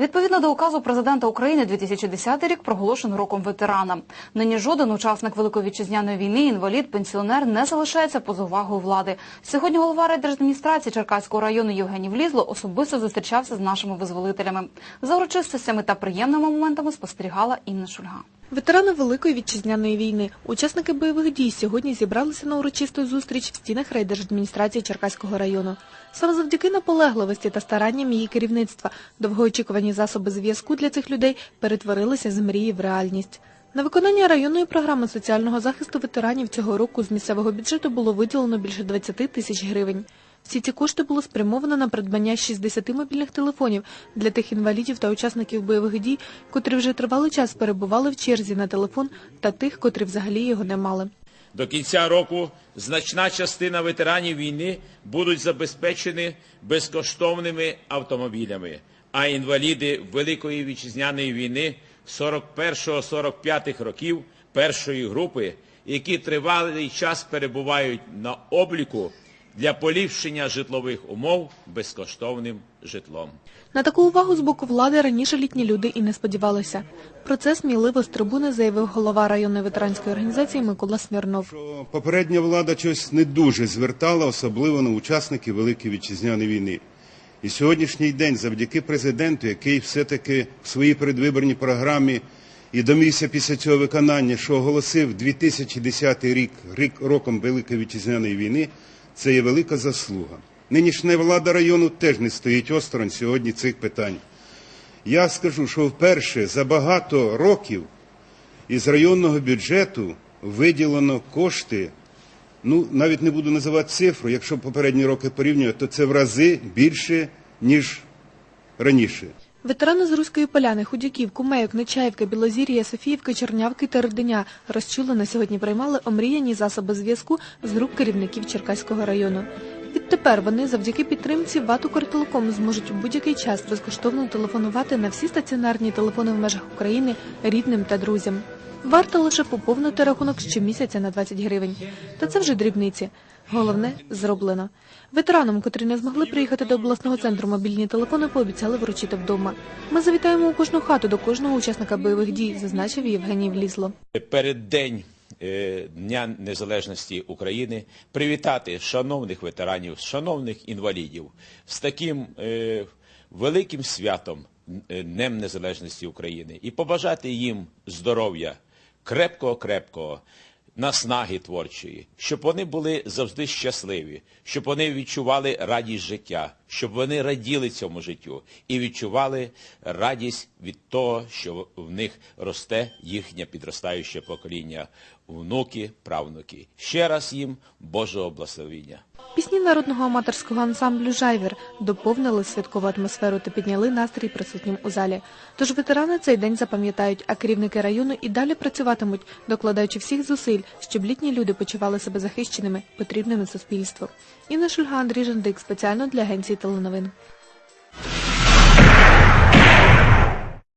Відповідно до указу президента України 2010 рік проголошено роком ветерана. Нині жоден учасник Великої вітчизняної війни, інвалід, пенсіонер не залишається поза увагою влади. Сьогодні голова райдержадміністрації Черкаського району Євгеній Влізло особисто зустрічався з нашими визволителями. За урочистостями та приємними моментами спостерігала Інна Шульга. Ветерани Великої вітчизняної війни, учасники бойових дій сьогодні зібралися на урочисту зустріч в стінах райдержадміністрації Черкаського району. Саме завдяки наполегливості та старанням її керівництва довгоочікувані засоби зв'язку для цих людей перетворилися з мрії в реальність. На виконання районної програми соціального захисту ветеранів цього року з місцевого бюджету було виділено більше 20 тисяч гривень. Всі ці кошти було спрямовано на придбання 60 мобільних телефонів для тих інвалідів та учасників бойових дій, котрі вже тривалий час перебували в черзі на телефон, та тих, котрі взагалі його не мали. До кінця року значна частина ветеранів війни будуть забезпечені безкоштовними автомобілями, а інваліди Великої вітчизняної війни 41-45 років першої групи, які тривалий час перебувають на обліку для поліпшення житлових умов безкоштовним житлом. На таку увагу з боку влади раніше літні люди і не сподівалися. Про це сміливо з трибуни заявив голова районної ветеранської організації Микола Смірнов. попередня влада щось не дуже звертала, особливо на учасників Великої вітчизняної війни. І сьогоднішній день, завдяки президенту, який все-таки в своїй передвиборній програмі і домігся після цього виконання, що оголосив 2010 рік, рік роком Великої вітчизняної війни, це є велика заслуга. Нинішня влада району теж не стоїть осторонь сьогодні цих питань. Я скажу, що вперше за багато років із районного бюджету виділено кошти. Ну, навіть не буду називати цифру, якщо попередні роки порівнювати, то це в рази більше, ніж раніше. Ветерани з Руської поляни, Худяків, Кумейок, Нечаївки, Білозір'я, Софіївки, Чернявки та Родиня розчулено сьогодні приймали омріяні засоби зв'язку з рук керівників Черкаського району. Відтепер вони завдяки підтримці ВАТ «Укртелеком» зможуть у будь-який час безкоштовно телефонувати на всі стаціонарні телефони в межах України рідним та друзям. Варто лише поповнити рахунок щомісяця на 20 гривень. Та це вже дрібниці. Головне зроблено. Ветеранам, котрі не змогли приїхати до обласного центру мобільні телефони, пообіцяли вручити вдома. Ми завітаємо у кожну хату до кожного учасника бойових дій, зазначив Євгеній Влізло. Перед день е, Дня Незалежності України привітати шановних ветеранів, шановних інвалідів з таким е, великим святом е, Днем Незалежності України і побажати їм здоров'я, крепкого-крепкого, наснаги творчої, щоб вони були завжди щасливі, щоб вони відчували радість життя, щоб вони раділи цьому життю і відчували радість від того, що в них росте їхнє підростаюче покоління, внуки, правнуки. Ще раз їм Божого благословіння. Пісні народного аматорського ансамблю Жайвер доповнили святкову атмосферу та підняли настрій присутнім у залі. Тож ветерани цей день запам'ятають, а керівники району і далі працюватимуть, докладаючи всіх зусиль, щоб літні люди почували себе захищеними, потрібними суспільству. Інна Шульга, Андрій Жандик спеціально для агенції теленовин.